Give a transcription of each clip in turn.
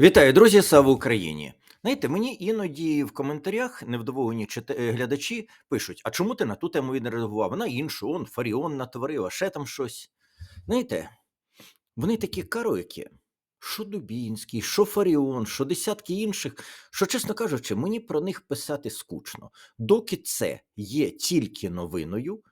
Вітаю, друзі! Слава Україні! Знаєте, мені іноді в коментарях невдоволені е, глядачі пишуть: а чому ти на ту тему не реагував? А на іншу, он Фаріон натворив, а ще там щось. Знаєте, вони такі каройки, що Дубінський, що Фаріон, що десятки інших, що, чесно кажучи, мені про них писати скучно. Доки це є тільки новиною,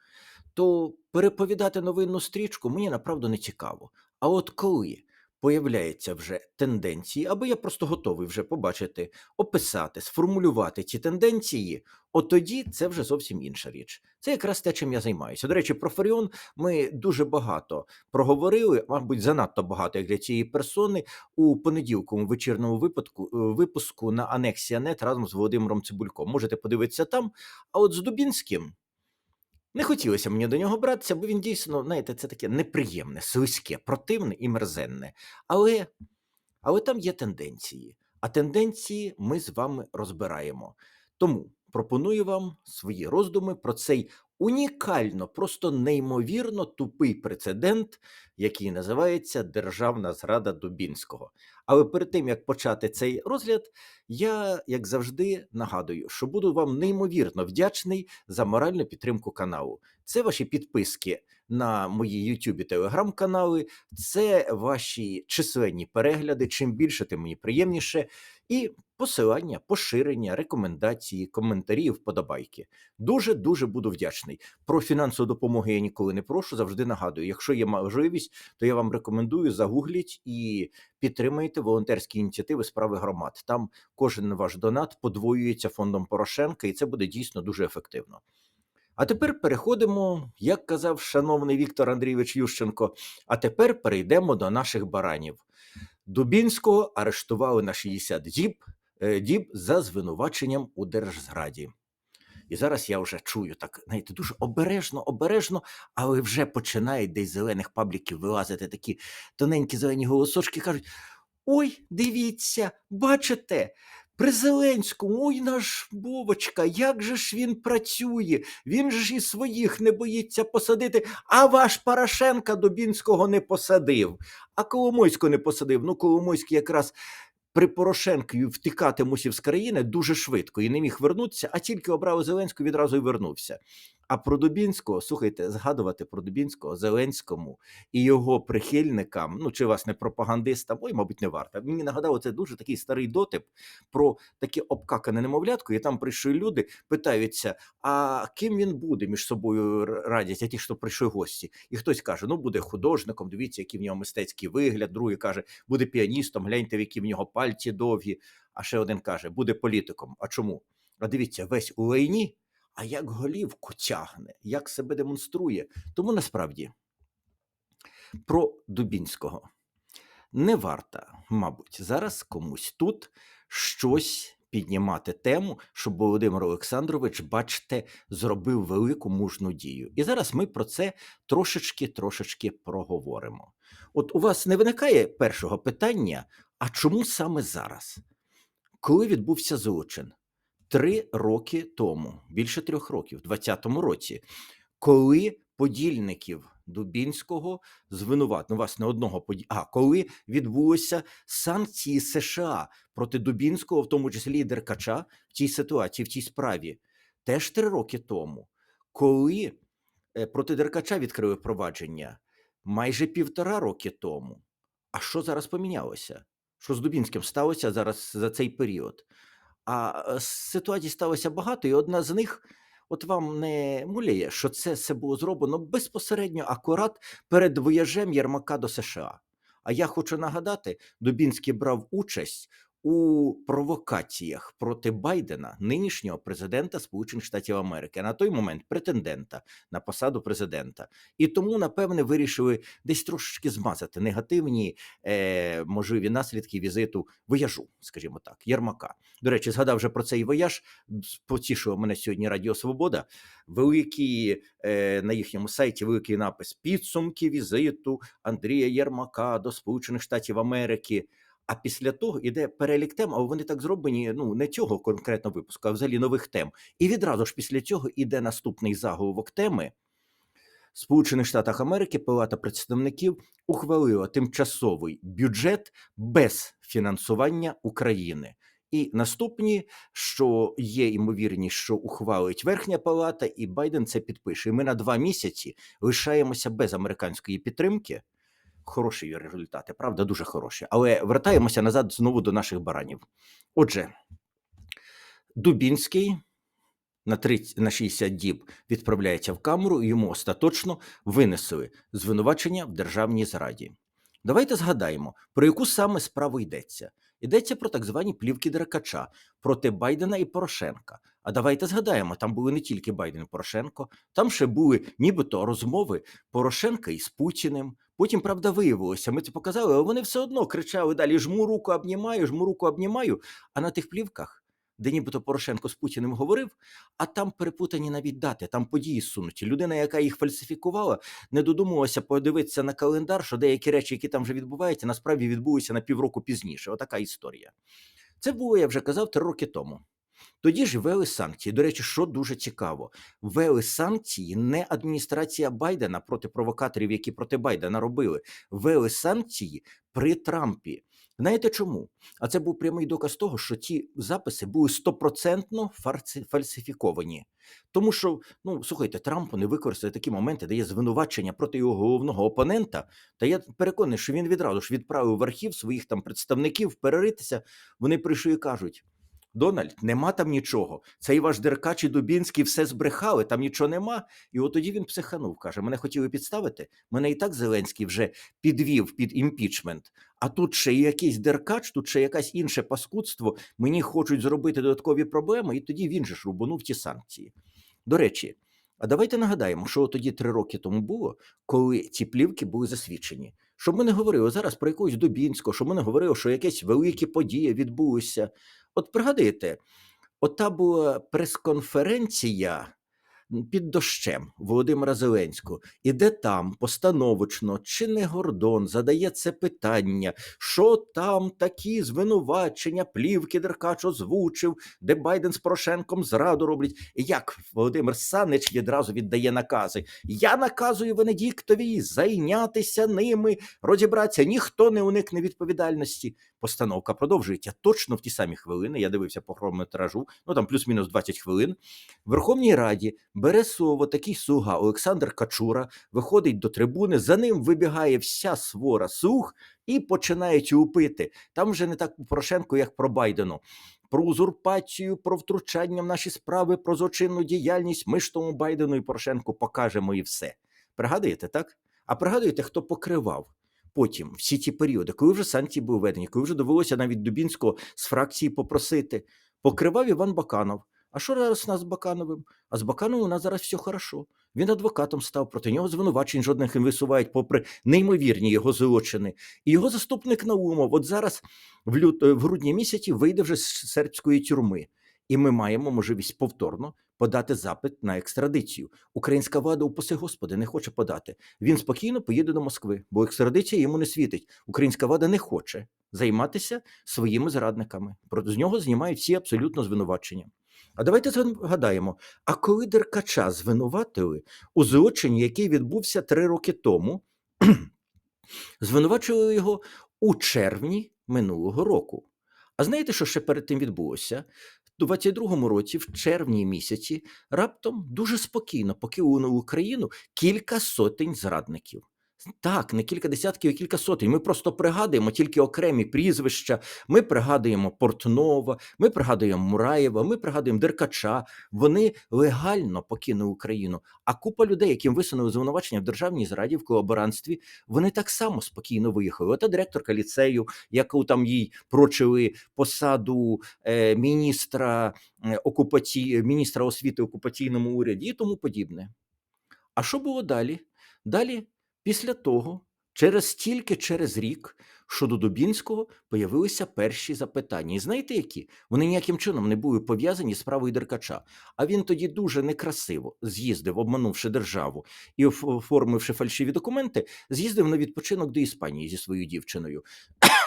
то переповідати новинну стрічку мені направду не цікаво. А от коли появляються вже тенденції, або я просто готовий вже побачити, описати, сформулювати ці тенденції, от тоді це вже зовсім інша річ. Це якраз те, чим я займаюся. До речі, про Фаріон ми дуже багато проговорили, мабуть, занадто багато як для цієї персони у понеділковому вечірньому випадку е, випуску на Анексія Нет разом з Володимиром Цибульком. Можете подивитися там. А от з Дубінським. Не хотілося мені до нього братися, бо він дійсно, знаєте, це таке неприємне, слизьке, противне і мерзенне. Але, але там є тенденції, а тенденції ми з вами розбираємо. Тому пропоную вам свої роздуми про цей унікально, просто неймовірно тупий прецедент, який називається Державна зрада Дубінського. Але перед тим як почати цей розгляд, я, як завжди, нагадую, що буду вам неймовірно вдячний за моральну підтримку каналу. Це ваші підписки на мої YouTube і Telegram канали, це ваші численні перегляди. Чим більше, тим мені приємніше. І посилання, поширення, рекомендації, коментарі, вподобайки. Дуже дуже буду вдячний. Про фінансову допомогу я ніколи не прошу. Завжди нагадую. Якщо є можливість, то я вам рекомендую загугліть і підтримайте волонтерські ініціативи справи громад. Там кожен ваш донат подвоюється фондом Порошенка, і це буде дійсно дуже ефективно. А тепер переходимо, як казав шановний Віктор Андрійович Ющенко. А тепер перейдемо до наших баранів. Дубінського арештували на 60 діб, е, діб за звинуваченням у держзраді. І зараз я вже чую так, знаєте, дуже обережно, обережно, але вже починають десь зелених пабліків вилазити такі тоненькі зелені голосочки, кажуть: ой, дивіться, бачите, при Зеленському, ой наш Бовочка, як же ж він працює, він ж і своїх не боїться посадити, а ваш Порошенка Дубінського не посадив, а Коломойського не посадив. Ну, Коломойський якраз при Порошенкові втікати мусів з країни дуже швидко і не міг вернутися, а тільки обрав Зеленського відразу й вернувся. А про Дубінського, слухайте, згадувати про Дубінського Зеленському і його прихильникам, ну чи вас не пропагандистам, ой, мабуть, не варто. Мені нагадало, це дуже такий старий дотип про таке обкакане немовлятко, і там прийшли люди, питаються, а ким він буде між собою радять, а ті, що прийшли гості. І хтось каже, ну буде художником, дивіться, який в нього мистецький вигляд, другий каже, буде піаністом, гляньте, які в нього пальці довгі. А ще один каже, буде політиком. А чому? А дивіться, весь у лайні, а як голівку тягне, як себе демонструє. Тому насправді про Дубінського не варто, мабуть, зараз комусь тут щось піднімати тему, щоб Володимир Олександрович, бачите, зробив велику мужну дію. І зараз ми про це трошечки трошечки проговоримо. От у вас не виникає першого питання, а чому саме зараз? Коли відбувся злочин? Три роки тому, більше трьох років, в 20-му році, коли подільників Дубінського звинуват, ну вас не одного поді... а коли відбулися санкції США проти Дубінського, в тому числі і Деркача, в цій ситуації, в цій справі, теж три роки тому, коли е, проти Деркача відкрили провадження майже півтора роки тому. А що зараз помінялося? Що з Дубінським сталося зараз за цей період? А е, ситуацій сталося багато, і одна з них, от вам не муляє, що це все було зроблено безпосередньо акурат перед вояжем Єрмака до США. А я хочу нагадати, Дубінський брав участь у провокаціях проти Байдена, нинішнього президента Сполучених Штатів Америки, на той момент претендента на посаду президента. І тому, напевне, вирішили десь трошечки змазати негативні е, можливі наслідки візиту вояжу, скажімо так, Єрмака. До речі, згадав вже про цей вояж. Потішило мене сьогодні Радіо Свобода. Великий е, на їхньому сайті великий напис підсумки візиту Андрія Єрмака до Сполучених Штатів Америки. А після того іде перелік тем, а вони так зроблені ну не цього конкретного випуску, а взагалі нових тем. І відразу ж після цього іде наступний заголовок теми. Сполучених Штатах Америки Палата представників ухвалила тимчасовий бюджет без фінансування України. І наступні, що є ймовірність, що ухвалить Верхня Палата, і Байден це підпише. І ми на два місяці лишаємося без американської підтримки. Хороші результати, правда, дуже хороші. Але вертаємося назад знову до наших баранів. Отже, Дубінський на 30, на 60 діб відправляється в камеру, і йому остаточно винесли звинувачення в державній зраді. Давайте згадаємо, про яку саме справу йдеться. Йдеться про так звані плівки Деркача проти Байдена і Порошенка. А давайте згадаємо, там були не тільки Байден і Порошенко, там ще були нібито розмови Порошенка із Путіним. Потім, правда, виявилося, ми це показали, але вони все одно кричали далі: жму руку обнімаю, жму руку обнімаю. А на тих плівках де нібито Порошенко з Путіним говорив, а там перепутані навіть дати, там події сунуті. Людина, яка їх фальсифікувала, не додумувалася подивитися на календар, що деякі речі, які там вже відбуваються, насправді відбулися на півроку пізніше. Отака історія. Це було, я вже казав, три роки тому. Тоді ж ввели санкції. До речі, що дуже цікаво, ввели санкції не адміністрація Байдена проти провокаторів, які проти Байдена робили. Ввели санкції при Трампі. Знаєте чому? А це був прямий доказ того, що ті записи були стопроцентно фальсифіковані. Тому що, ну слухайте, Трампу не використає такі моменти, де є звинувачення проти його головного опонента. Та я переконаний, що він відразу ж відправив в архів своїх там представників переритися. Вони прийшли і кажуть: Дональд, нема там нічого. Цей ваш Деркач і Дубінський все збрехали, там нічого нема. І от тоді він психанув. Каже: мене хотіли підставити. Мене і так Зеленський вже підвів під імпічмент. А тут ще якийсь Деркач, тут ще якесь інше паскудство. Мені хочуть зробити додаткові проблеми, і тоді він же ж рубанув ті санкції. До речі, а давайте нагадаємо, що тоді три роки тому було, коли ці плівки були засвідчені. Щоб ми не говорили зараз про якусь Дубінського, щоб ми не говорили, що якісь великі події відбулися. От пригадайте, ота була прес-конференція під дощем Володимира Зеленського, і де там постановочно чи не Гордон задає це питання, що там такі звинувачення, плівки Деркач озвучив, де Байден з Порошенком зраду роблять. Як Володимир Санич відразу віддає накази. Я наказую Венедіктові зайнятися ними, розібратися. Ніхто не уникне відповідальності. Постановка продовжується точно в ті самі хвилини. Я дивився по хронометражу, ну там плюс-мінус 20 хвилин. В Верховній Раді бере слово такий слуга Олександр Качура, виходить до трибуни, за ним вибігає вся свора слуг і починають упити. Там вже не так по Порошенку, як про Байдену. Про узурпацію, про втручання в наші справи, про злочинну діяльність. Ми ж тому Байдену і Порошенку покажемо і все. Пригадуєте, так? А пригадуєте, хто покривав? Потім всі ті періоди, коли вже санкції були введені, коли вже довелося навіть Дубінського з фракції попросити, покривав Іван Баканов. А що зараз у нас з Бакановим? А з Бакановим у нас зараз все хорошо. Він адвокатом став, проти нього звинувачень жодних не висувають, попри неймовірні його злочини. І його заступник Наумов, от зараз в, лют... в грудні місяці вийде вже з сербської тюрми. І ми маємо можливість повторно подати запит на екстрадицію. Українська влада, упаси Господи, не хоче подати. Він спокійно поїде до Москви, бо екстрадиція йому не світить. Українська влада не хоче займатися своїми зрадниками. Проти з нього знімають всі абсолютно звинувачення. А давайте згадаємо: а коли Деркача звинуватили у злочині, який відбувся три роки тому, звинувачували його у червні минулого року. А знаєте, що ще перед тим відбулося? У 22-му році, в червні місяці, раптом дуже спокійно покинули Україну кілька сотень зрадників. Так, не кілька десятків, а кілька сотень. Ми просто пригадуємо тільки окремі прізвища. Ми пригадуємо Портнова, ми пригадуємо Мураєва, ми пригадуємо Деркача. Вони легально покинули Україну. А купа людей, яким висунули звинувачення в державній зраді, в колаборантстві, вони так само спокійно виїхали. Ота директорка ліцею, яку там їй прочили посаду е, міністра е, окупації, міністра освіти в окупаційному уряді і тому подібне. А що було далі? Далі. Після того, через тільки через рік, що до Дубінського появилися перші запитання. І знаєте які? Вони ніяким чином не були пов'язані з справою Деркача. А він тоді дуже некрасиво з'їздив, обманувши державу і оформивши фальшиві документи, з'їздив на відпочинок до Іспанії зі своєю дівчиною.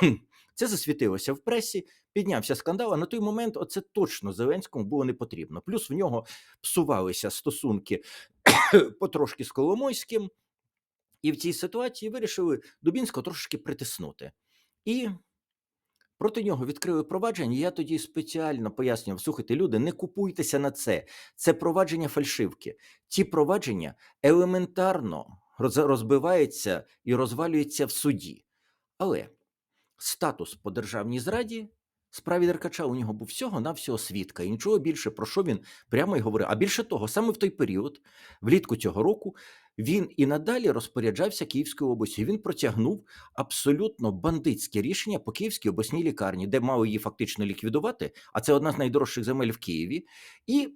Це засвітилося в пресі, піднявся скандал. А на той момент оце точно Зеленському було не потрібно. Плюс в нього псувалися стосунки потрошки з Коломойським. І в цій ситуації вирішили Дубінського трошки притиснути. І Проти нього відкрили провадження. Я тоді спеціально пояснював: слухайте, люди, не купуйтеся на це. Це провадження фальшивки. Ті провадження елементарно розбиваються і розвалюються в суді. Але статус по державній зраді справі Деркача у нього був всього навсього свідка, і нічого більше про що він прямо й говорив. А більше того, саме в той період, влітку цього року, він і надалі розпоряджався Київською областю. Він протягнув абсолютно бандитське рішення по Київській обласній лікарні, де мав її фактично ліквідувати. А це одна з найдорожчих земель в Києві. І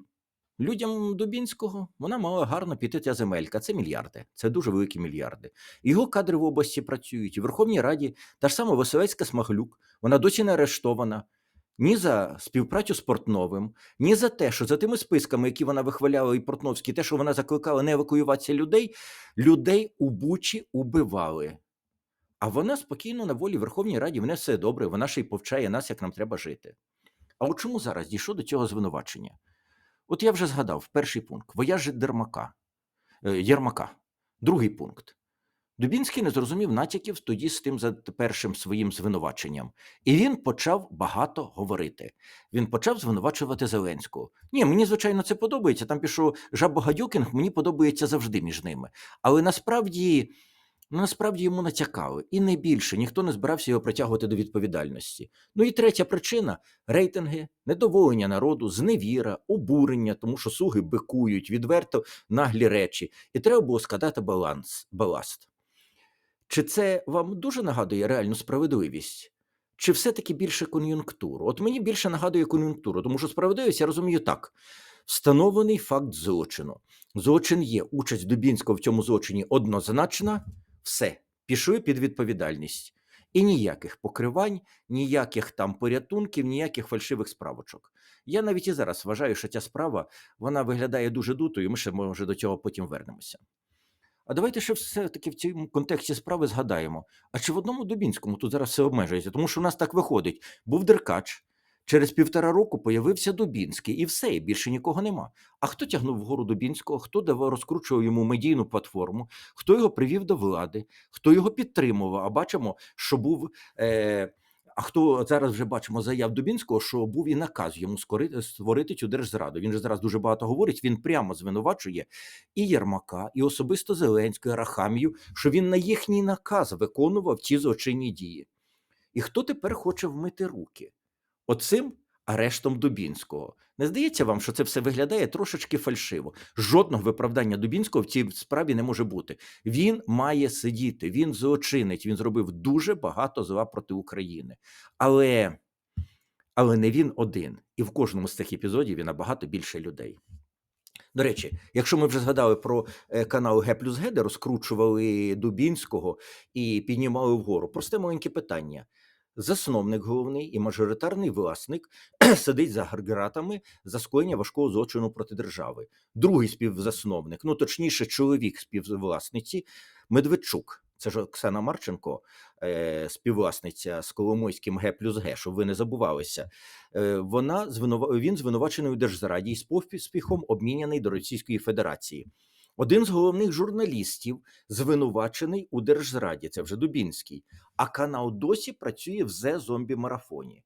людям Дубінського вона мала гарно піти ця земелька. Це мільярди, це дуже великі мільярди. Його кадри в області працюють. В Верховній Раді та ж сама Василецька Смаглюк, вона досі не арештована. Ні за співпрацю з Портновим, ні за те, що за тими списками, які вона вихваляла, і Портновський, те, що вона закликала не евакуюватися людей, людей у Бучі убивали. А вона спокійно на волі Верховній Раді, в все добре, вона ще й повчає нас, як нам треба жити. А от чому зараз дійшло до цього звинувачення? От я вже згадав перший пункт вояж Дермака, е, Єрмака. Другий пункт. Дубінський не зрозумів натяків тоді з тим за першим своїм звинуваченням, і він почав багато говорити. Він почав звинувачувати Зеленського. Ні, мені звичайно це подобається. Там пішов Жабо-Гадюкінг, мені подобається завжди між ними. Але насправді, насправді йому натякали, і не більше ніхто не збирався його притягувати до відповідальності. Ну і третя причина рейтинги, недоволення народу, зневіра, обурення, тому що слуги бикують, відверто наглі речі, і треба було складати баланс, баласт. Чи це вам дуже нагадує реальну справедливість? Чи все-таки більше кон'юнктуру? От мені більше нагадує кон'юнктуру, тому що справедливість я розумію так: встановлений факт злочину. Злочин є, участь Дубінського в цьому злочині однозначна, все, пішли під відповідальність. І ніяких покривань, ніяких там порятунків, ніяких фальшивих справочок. Я навіть і зараз вважаю, що ця справа вона виглядає дуже дутою. Ми ще може до цього потім вернемося. А давайте ще все-таки в цьому контексті справи згадаємо. А чи в одному Дубінському тут зараз все обмежується? Тому що у нас так виходить: був Деркач, через півтора року появився Дубінський, і все, і більше нікого нема. А хто тягнув вгору Дубінського, хто давав, розкручував йому медійну платформу, хто його привів до влади, хто його підтримував? А бачимо, що був. Е- а хто зараз вже бачимо заяв Дубінського, що був і наказ йому скорити, створити цю держзраду. Він же зараз дуже багато говорить. Він прямо звинувачує і Єрмака, і особисто Зеленського, і Рахамію, що він на їхній наказ виконував ці злочинні дії. І хто тепер хоче вмити руки? Оцим арештом Дубінського. Не здається вам, що це все виглядає трошечки фальшиво. Жодного виправдання Дубінського в цій справі не може бути. Він має сидіти, він злочинить, він зробив дуже багато зла проти України. Але, але не він один. І в кожному з цих епізодів є набагато більше людей. До речі, якщо ми вже згадали про е, канал Г плюс Г, де розкручували Дубінського і піднімали вгору, просте маленьке питання. Засновник головний і мажоритарний власник сидить за ґратами за скоєння важкого злочину проти держави. Другий співзасновник, ну точніше, чоловік співвласниці Медведчук. Це ж Оксана Марченко, е, співвласниця з Коломойським Г плюс Г, щоб ви не забувалися. Е, вона звинува... Він звинувачений у держзраді і з обміняний до Російської Федерації. Один з головних журналістів звинувачений у держзраді. Це вже Дубінський. А канал досі працює в зе зомбі марафоні.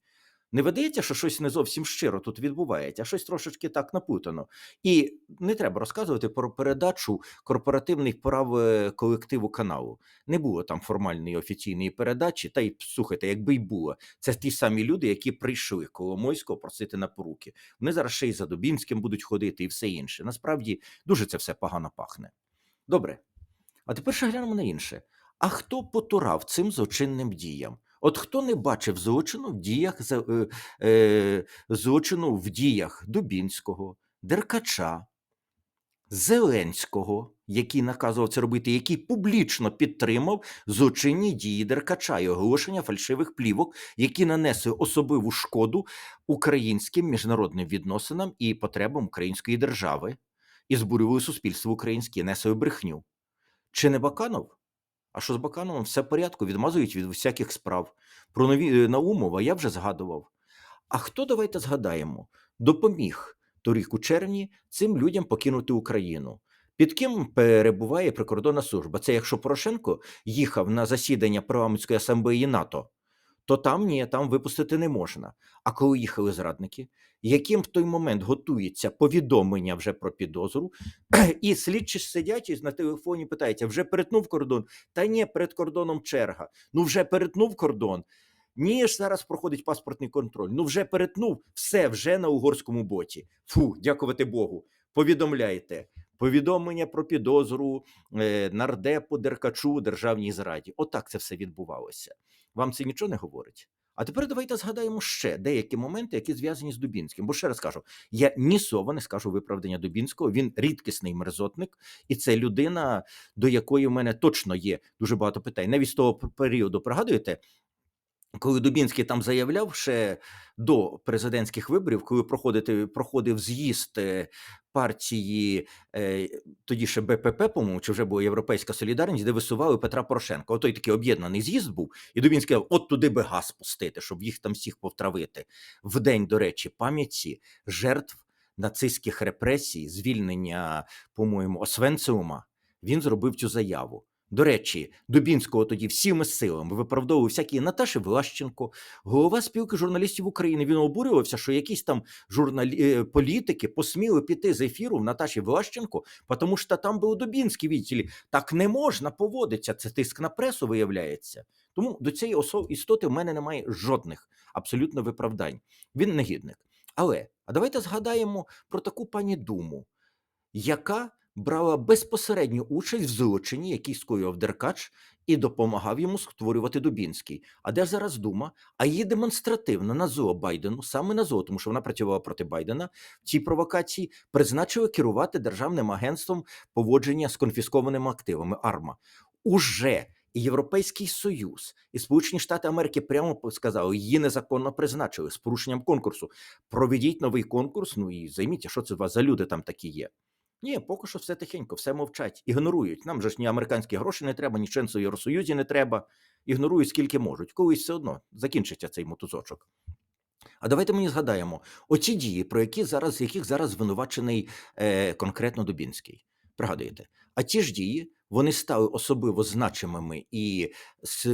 Не видається, що щось не зовсім щиро тут відбувається, а щось трошечки так напутано. І не треба розказувати про передачу корпоративних прав е, колективу каналу. Не було там формальної офіційної передачі. Та й слухайте, якби й було, це ті самі люди, які прийшли Коломойського просити на поруки. Вони зараз ще й за Дубінським будуть ходити і все інше. Насправді дуже це все погано пахне. Добре. А тепер ще глянемо на інше. А хто потурав цим злочинним діям? От хто не бачив злочину в діях е, е, злочину в діях Дубінського, Деркача, Зеленського, який наказував це робити, який публічно підтримав злочинні дії Деркача і оголошення фальшивих плівок, які нанесли особливу шкоду українським міжнародним відносинам і потребам української держави і збурювали суспільство українське, несли брехню. Чи не Баканов? А що з Бакановим? Все в порядку, відмазують від всяких справ. Про нові е, Наумова я вже згадував. А хто давайте згадаємо, допоміг торік у червні цим людям покинути Україну? Під ким перебуває прикордонна служба? Це якщо Порошенко їхав на засідання парламентської асамблеї НАТО, то там ні, там випустити не можна. А коли їхали зрадники, яким в той момент готується повідомлення вже про підозру, і слідчі сидять і на телефоні питаються: вже перетнув кордон? Та ні, перед кордоном черга. Ну вже перетнув кордон. Ні, ж зараз проходить паспортний контроль. Ну вже перетнув, все вже на угорському боці. Фу, дякувати Богу. Повідомляйте. Повідомлення про підозру е, нардепу Деркачу державній зраді. Отак це все відбувалося. Вам це нічого не говорить? А тепер давайте згадаємо ще деякі моменти, які зв'язані з Дубінським. Бо ще раз кажу, я ні слова не скажу виправдання Дубінського. Він рідкісний мерзотник, і це людина, до якої в мене точно є дуже багато питань. Навіть з того періоду пригадуєте, коли Дубінський там заявляв ще до президентських виборів, коли проходити, проходив з'їзд е, партії е, тоді ще БПП, по-моєму, чи вже була Європейська Солідарність, де висували Петра Порошенка. Отой такий об'єднаний з'їзд був, і Дубінський сказав, от туди би газ пустити, щоб їх там всіх повтравити. В день, до речі, пам'яті жертв нацистських репресій, звільнення, по-моєму, Освенциума, він зробив цю заяву. До речі, Дубінського тоді всіми силами виправдовував всякі Наташі Влащенко, голова спілки журналістів України. Він обурювався, що якісь там журналі... е, політики посміли піти з ефіру в Наташі Влащенко, тому що там був Дубінський відділі. Так не можна поводитися. Це тиск на пресу виявляється. Тому до цієї осо... істоти в мене немає жодних абсолютно виправдань. Він негідник. Але а давайте згадаємо про таку пані Думу, яка брала безпосередню участь в злочині, який скоював Деркач, і допомагав йому створювати Дубінський. А де зараз дума? А її демонстративно на зло Байдену, саме на зло, тому що вона працювала проти Байдена в цій провокації, призначила керувати державним агентством поводження з конфіскованими активами АРМА. Уже і Європейський Союз і Сполучені Штати Америки прямо сказали, її незаконно призначили з порушенням конкурсу. Проведіть новий конкурс. Ну і займіть, що це у вас за люди там такі є. Ні, поки що все тихенько, все мовчать, ігнорують. Нам же ж ні американські гроші не треба, ні членство Євросоюзі не треба. Ігнорують скільки можуть. Колись все одно закінчиться цей мотузочок. А давайте мені згадаємо оці дії, про які зараз, яких зараз звинувачений е, конкретно Дубінський. Пригадуєте, а ті ж дії вони стали особливо значимими, і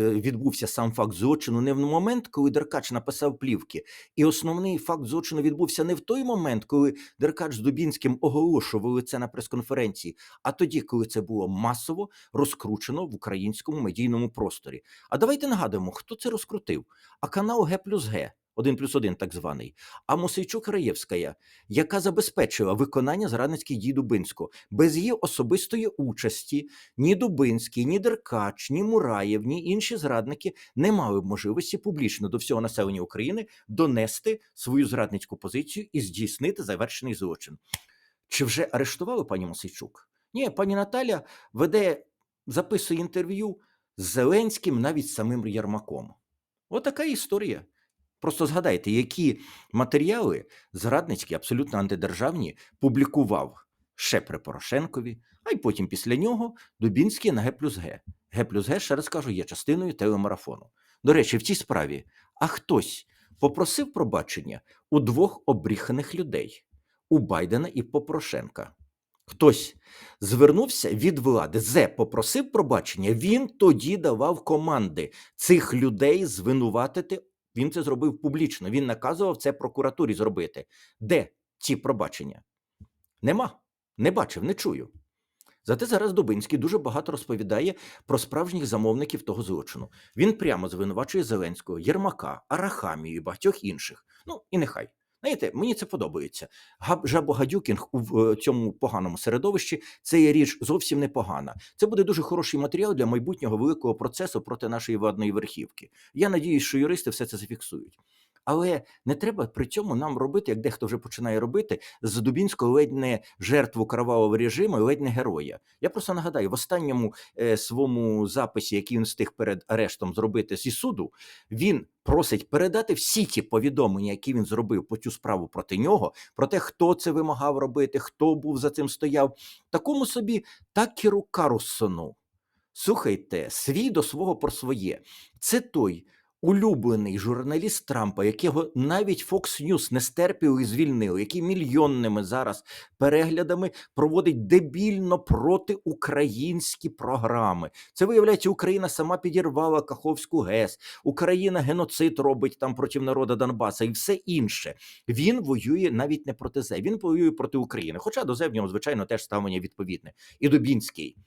відбувся сам факт злочину не в момент, коли Деркач написав плівки. І основний факт злочину відбувся не в той момент, коли Деркач з Дубінським оголошували це на прес-конференції, а тоді, коли це було масово розкручено в українському медійному просторі. А давайте нагадуємо, хто це розкрутив. А канал Г плюс Г. 1 плюс 1 так званий, а Мосейчук Раєвська, яка забезпечила виконання зрадницьких дій Дубинського без її особистої участі, ні Дубинський, ні Деркач, ні Мураєв, ні інші зрадники не мали б можливості публічно до всього населення України донести свою зрадницьку позицію і здійснити завершений злочин. Чи вже арештували пані Мосейчук? Ні, пані Наталя веде, записує інтерв'ю з Зеленським, навіть самим Єрмаком. Отака історія. Просто згадайте, які матеріали зрадницькі, абсолютно антидержавні, публікував ще при Порошенкові, а й потім після нього Дубінський на Г плюс Г. Г плюс Г, ще раз кажу, є частиною телемарафону. До речі, в цій справі, а хтось попросив пробачення у двох обріханих людей у Байдена і по Порошенка. Хтось звернувся від влади, Зе попросив пробачення. Він тоді давав команди цих людей звинуватити. Він це зробив публічно. Він наказував це прокуратурі зробити. Де ці пробачення? Нема. Не бачив, не чую. Зате зараз Дубинський дуже багато розповідає про справжніх замовників того злочину. Він прямо звинувачує Зеленського, Єрмака, Арахамію і багатьох інших. Ну і нехай. Знаєте, мені це подобається. Жабогадюкінг у е, цьому поганому середовищі це є річ зовсім непогана. Це буде дуже хороший матеріал для майбутнього великого процесу проти нашої владної верхівки. Я надіюсь, що юристи все це зафіксують. Але не треба при цьому нам робити, як дехто вже починає робити, з Дубінського ледь не жертву кровавого режиму, ледь не героя. Я просто нагадаю, в останньому е, своєму записі, який він встиг перед арештом зробити зі суду, він просить передати всі ті повідомлення, які він зробив по цю справу проти нього, про те, хто це вимагав робити, хто був за цим стояв, такому собі Такеру Карусону. Слухайте, свій до свого про своє. Це той улюблений журналіст Трампа, якого навіть Fox News не стерпів і звільнив, який мільйонними зараз переглядами проводить дебільно протиукраїнські програми. Це виявляється, Україна сама підірвала Каховську ГЕС, Україна геноцид робить там проти народу Донбаса і все інше. Він воює навіть не проти ЗЕ, він воює проти України. Хоча до ЗЕ в нього, звичайно, теж ставлення відповідне. І Дубінський,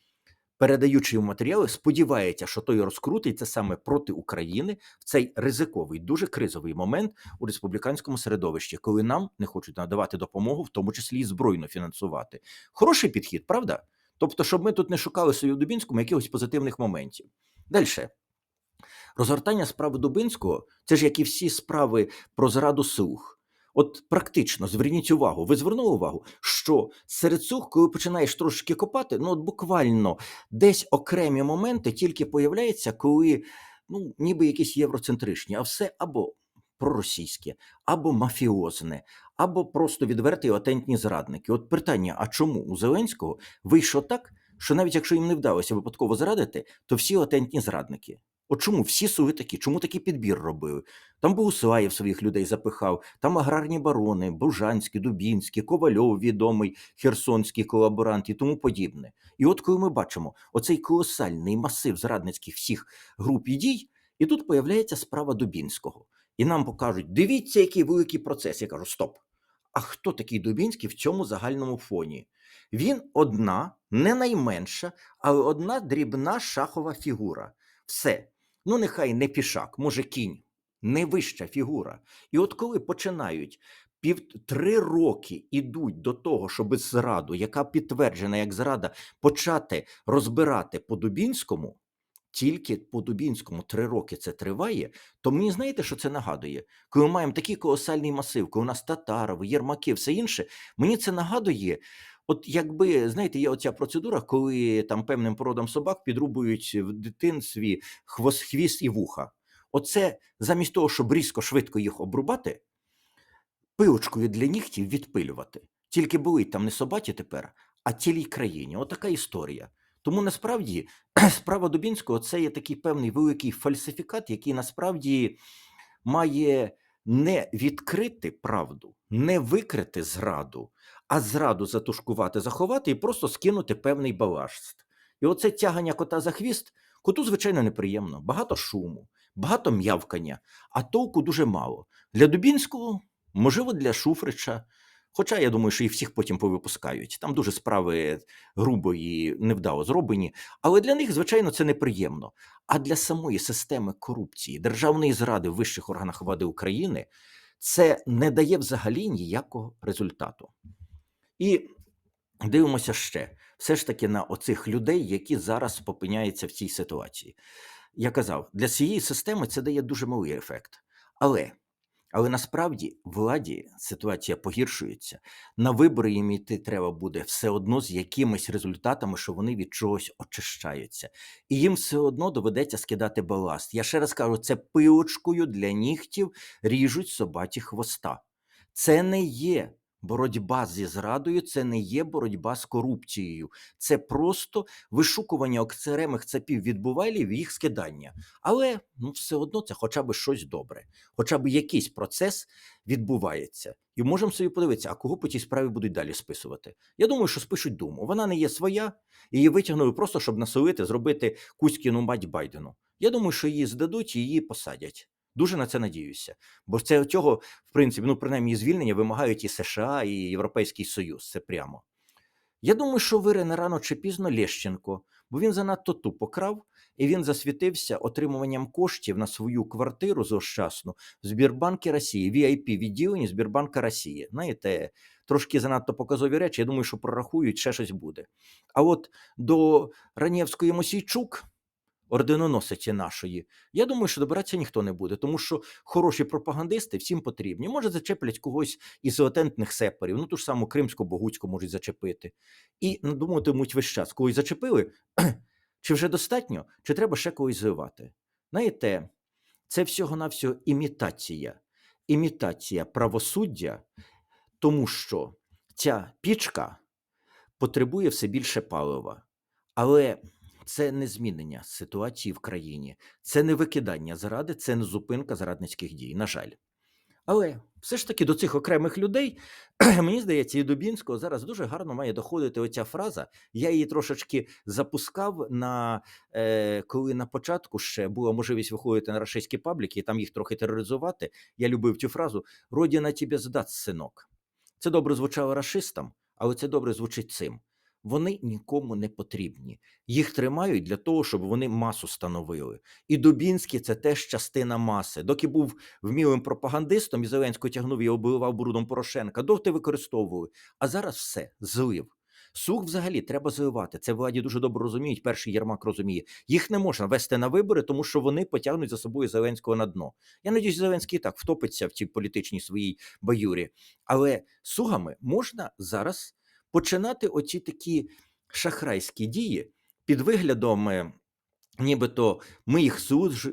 передаючи йому матеріали, сподівається, що той розкрутиться саме проти України в цей ризиковий, дуже кризовий момент у республіканському середовищі, коли нам не хочуть надавати допомогу, в тому числі і збройно фінансувати. Хороший підхід, правда? Тобто, щоб ми тут не шукали собі в Дубінському якихось позитивних моментів. Далі. Розгортання справи Дубинського це ж як і всі справи про зраду слуг. От практично зверніть увагу, ви звернули увагу, що серед слуг, коли починаєш трошки копати, ну от буквально десь окремі моменти тільки появляються, коли ну, ніби якісь євроцентричні, а все або проросійське, або мафіозне, або просто відверті отентні зрадники. От питання: а чому у Зеленського вийшло так, що навіть якщо їм не вдалося випадково зрадити, то всі отентні зрадники? От чому всі суви такі? Чому такий підбір робили? Там Богуслаєв своїх людей запихав, там аграрні барони, Бужанський, Дубінський, Ковальов, відомий херсонський колаборант і тому подібне. І от коли ми бачимо оцей колосальний масив зрадницьких всіх груп і дій, і тут появляється справа Дубінського. І нам покажуть: дивіться, який великий процес. Я кажу: стоп. А хто такий Дубінський в цьому загальному фоні? Він одна, не найменша, але одна дрібна шахова фігура. Все. Ну, нехай не пішак, може кінь, не вища фігура. І от коли починають пів три роки ідуть до того, щоб зраду, яка підтверджена як зрада, почати розбирати по Дубінському, тільки по Дубінському три роки це триває, то мені знаєте, що це нагадує? Коли ми маємо такий колосальний масив, коли у нас татарови, єрмаки, все інше, мені це нагадує. От якби знаєте, є оця процедура, коли там певним породам собак підрубують в дитинстві хвост, хвіст і вуха. Оце замість того, щоб різко швидко їх обрубати, пилочкою для нігтів відпилювати. Тільки болить там не собаті тепер, а цілій країні. Отака історія. Тому насправді справа Дубінського це є такий певний великий фальсифікат, який насправді має не відкрити правду, не викрити зраду, а зраду затушкувати, заховати і просто скинути певний баласт. І оце тягання кота за хвіст, коту, звичайно, неприємно. Багато шуму, багато м'явкання, а толку дуже мало. Для Дубінського, можливо, для Шуфрича. Хоча я думаю, що їх всіх потім повипускають. Там дуже справи грубо і невдало зроблені. Але для них, звичайно, це неприємно. А для самої системи корупції, державної зради в вищих органах влади України це не дає взагалі ніякого результату. І дивимося ще все ж таки на оцих людей, які зараз опиняються в цій ситуації. Я казав, для цієї системи це дає дуже малий ефект. Але, але насправді владі ситуація погіршується. На вибори їм йти треба буде все одно з якимись результатами, що вони від чогось очищаються. І їм все одно доведеться скидати баласт. Я ще раз кажу, це пилочкою для нігтів ріжуть собаті хвоста. Це не є боротьба зі зрадою, це не є боротьба з корупцією. Це просто вишукування окремих цепів відбувайлів і їх скидання. Але ну, все одно це хоча б щось добре, хоча б якийсь процес відбувається. І можемо собі подивитися, а кого по тій справі будуть далі списувати. Я думаю, що спишуть думу. Вона не є своя, її витягнули просто, щоб насолити, зробити Кузькіну мать Байдену. Я думаю, що її здадуть і її посадять. Дуже на це надіюся. Бо це цього, в принципі, ну, принаймні, звільнення вимагають і США, і Європейський Союз. Це прямо. Я думаю, що вирине рано чи пізно Лещенко, бо він занадто тупо крав, і він засвітився отримуванням коштів на свою квартиру зощасну в Збірбанки Росії, vip відділенні Збірбанка Росії. Знаєте, трошки занадто показові речі. Я думаю, що прорахують, ще щось буде. А от до Ранєвської Мосійчук орденоносиці нашої, я думаю, що добиратися ніхто не буде, тому що хороші пропагандисти всім потрібні. Може, зачеплять когось із латентних сепарів, ну ту ж саму кримську богуцьку можуть зачепити. І надуматимуть весь час, когось зачепили, чи вже достатньо, чи треба ще когось зливати. Знаєте, це всього-навсього імітація, імітація правосуддя, тому що ця пічка потребує все більше палива. Але це не змінення ситуації в країні, це не викидання зради, це не зупинка зрадницьких дій, на жаль. Але все ж таки до цих окремих людей, мені здається, і Дубінського зараз дуже гарно має доходити оця фраза. Я її трошечки запускав на е, коли на початку ще була можливість виходити на рашистські пабліки і там їх трохи тероризувати. Я любив цю фразу Родина тебе здасть, синок. Це добре звучало рашистам, але це добре звучить цим. Вони нікому не потрібні. Їх тримають для того, щоб вони масу становили. І Дубінський це теж частина маси. Доки був вмілим пропагандистом і Зеленського тягнув і обливав брудом Порошенка, доти використовували. А зараз все злив. Сух взагалі треба зливати. Це владі дуже добре розуміють. Перший Єрмак розуміє. Їх не можна вести на вибори, тому що вони потягнуть за собою Зеленського на дно. Я надіюсь, Зеленський так втопиться в цій політичній своїй баюрі. Але сугами можна зараз починати оці такі шахрайські дії під виглядом. е, Нібито ми їх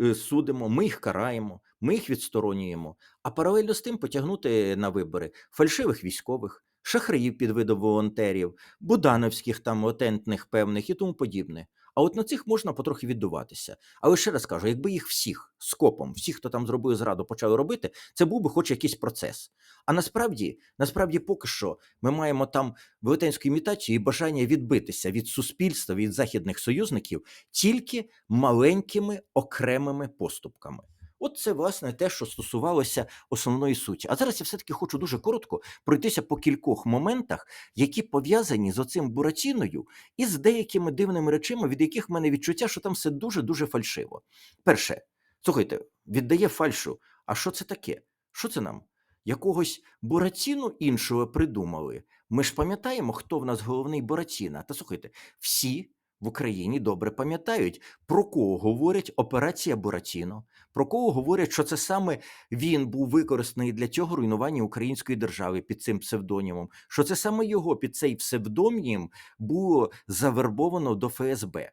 е, судимо, ми їх караємо, ми їх відсторонюємо, а паралельно з тим потягнути на вибори фальшивих військових, шахраїв під видом волонтерів, будановських там отентних певних і тому подібне. А от на цих можна потрохи віддуватися. Але ще раз кажу, якби їх всіх скопом, всіх, хто там зробив зраду, почали робити, це був би хоч якийсь процес. А насправді, насправді, поки що ми маємо там велетенську імітацію і бажання відбитися від суспільства, від західних союзників тільки маленькими окремими поступками. От це власне те, що стосувалося основної суті. А зараз я все-таки хочу дуже коротко пройтися по кількох моментах, які пов'язані з оцим Буратіною і з деякими дивними речами, від яких в мене відчуття, що там все дуже дуже фальшиво. Перше, слухайте, віддає фальшу. А що це таке? Що це нам? Якогось Буратіну іншого придумали. Ми ж пам'ятаємо, хто в нас головний Буратіна. Та слухайте, всі в Україні добре пам'ятають, про кого говорять операція Буратіно, про кого говорять, що це саме він був використаний для цього руйнування української держави під цим псевдонімом, що це саме його під цей псевдонім було завербовано до ФСБ.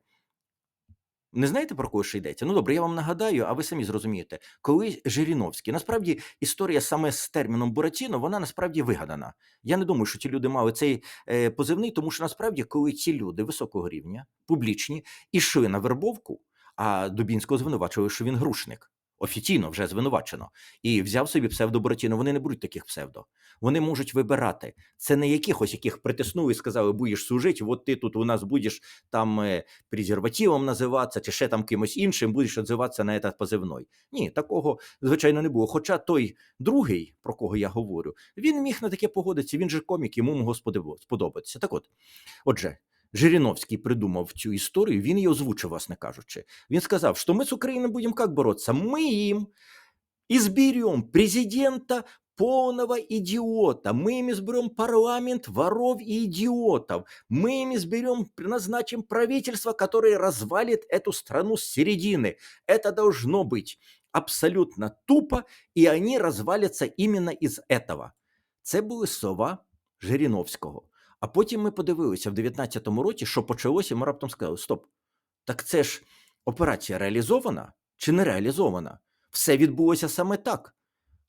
Не знаєте про кого ще йдеться? Ну добре, я вам нагадаю, а ви самі зрозумієте. Коли Жириновський, насправді історія саме з терміном Буратіно, вона насправді вигадана. Я не думаю, що ті люди мали цей е, позивний, тому що насправді, коли ці люди високого рівня, публічні, ішли на вербовку, а Дубінського звинувачували, що він грушник. Офіційно вже звинувачено, і взяв собі псевдо Буратіно. Вони не беруть таких псевдо. Вони можуть вибирати. Це не якихось, яких притиснули і сказали, будеш служити, от ти тут у нас будеш там е, презервативом називатися, чи ще там кимось іншим, будеш відзиватися на этот позивной. Ні, такого звичайно не було. Хоча той другий, про кого я говорю, він міг на таке погодитися. Він же комік, йому сподобатися- сподобатися. Так от, отже. Жириновський придумав цю історію, він її озвучив, власне кажучи. Він сказав, що ми з Україною будемо як боротися? Ми їм изберем президента полного идиота, мы им изберем парламент воров и идиотов, мы им изберем, назначим правительство, которое развалит эту страну с середины. Это должно быть абсолютно тупо, и они развалятся именно из этого. Це були слова Жириновського. А потім ми подивилися в 19-му році, що почалося, і ми раптом сказали: стоп, так це ж операція реалізована чи не реалізована? Все відбулося саме так.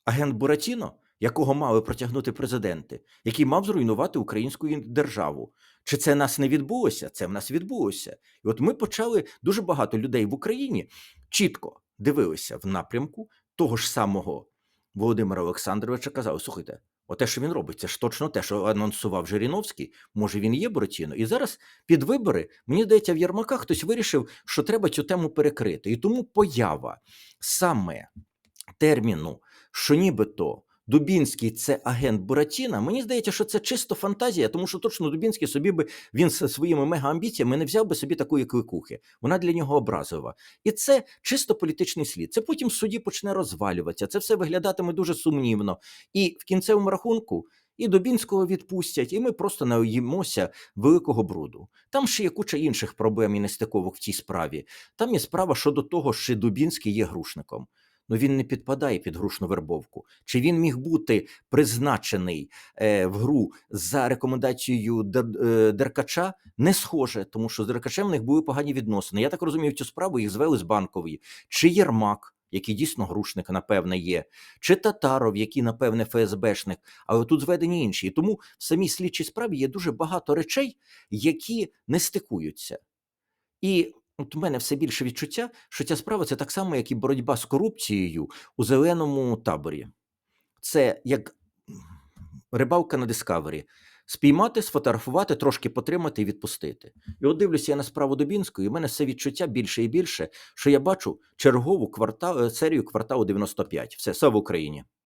Агент Буратіно, якого мали протягнути президенти, який мав зруйнувати українську державу. Чи це нас не відбулося? Це в нас відбулося. І от ми почали дуже багато людей в Україні чітко дивилися в напрямку того ж самого Володимира Олександровича. Казали: слухайте, оте, що він робить, це ж точно те, що анонсував Жириновський. Може, він є Буратіно? І зараз під вибори, мені здається, в Ярмака хтось вирішив, що треба цю тему перекрити. І тому поява саме терміну, що нібито Дубінський це агент Буратіна, мені здається, що це чисто фантазія, тому що точно Дубінський собі би він зі своїми мегаамбіціями не взяв би собі такої кликухи. Вона для нього образова. І це чисто політичний слід. Це потім в суді почне розвалюватися. Це все виглядатиме дуже сумнівно. І в кінцевому рахунку. І Дубінського відпустять, і ми просто наїмося великого бруду. Там ще є куча інших проблем і нестиковок в цій справі. Там є справа щодо того, що Дубінський є грушником. Ну він не підпадає під грушну вербовку. Чи він міг бути призначений е, в гру за рекомендацією Дер- е, Деркача? Не схоже, тому що з Деркачем в них були погані відносини. Я так розумію, цю справу їх звели з банкової. Чи Єрмак, який дійсно грушник, напевне, є, чи Татаров, який, напевне, ФСБшник, але тут зведені інші. І тому в самій слідчій справі є дуже багато речей, які не стикуються. І От у мене все більше відчуття, що ця справа це так само, як і боротьба з корупцією у зеленому таборі. Це як рибалка на Discovery. Спіймати, сфотографувати, трошки потримати і відпустити. І от дивлюся я на справу Дубінської, і в мене все відчуття більше і більше, що я бачу чергову квартал, серію кварталу 95. Все, все в Україні.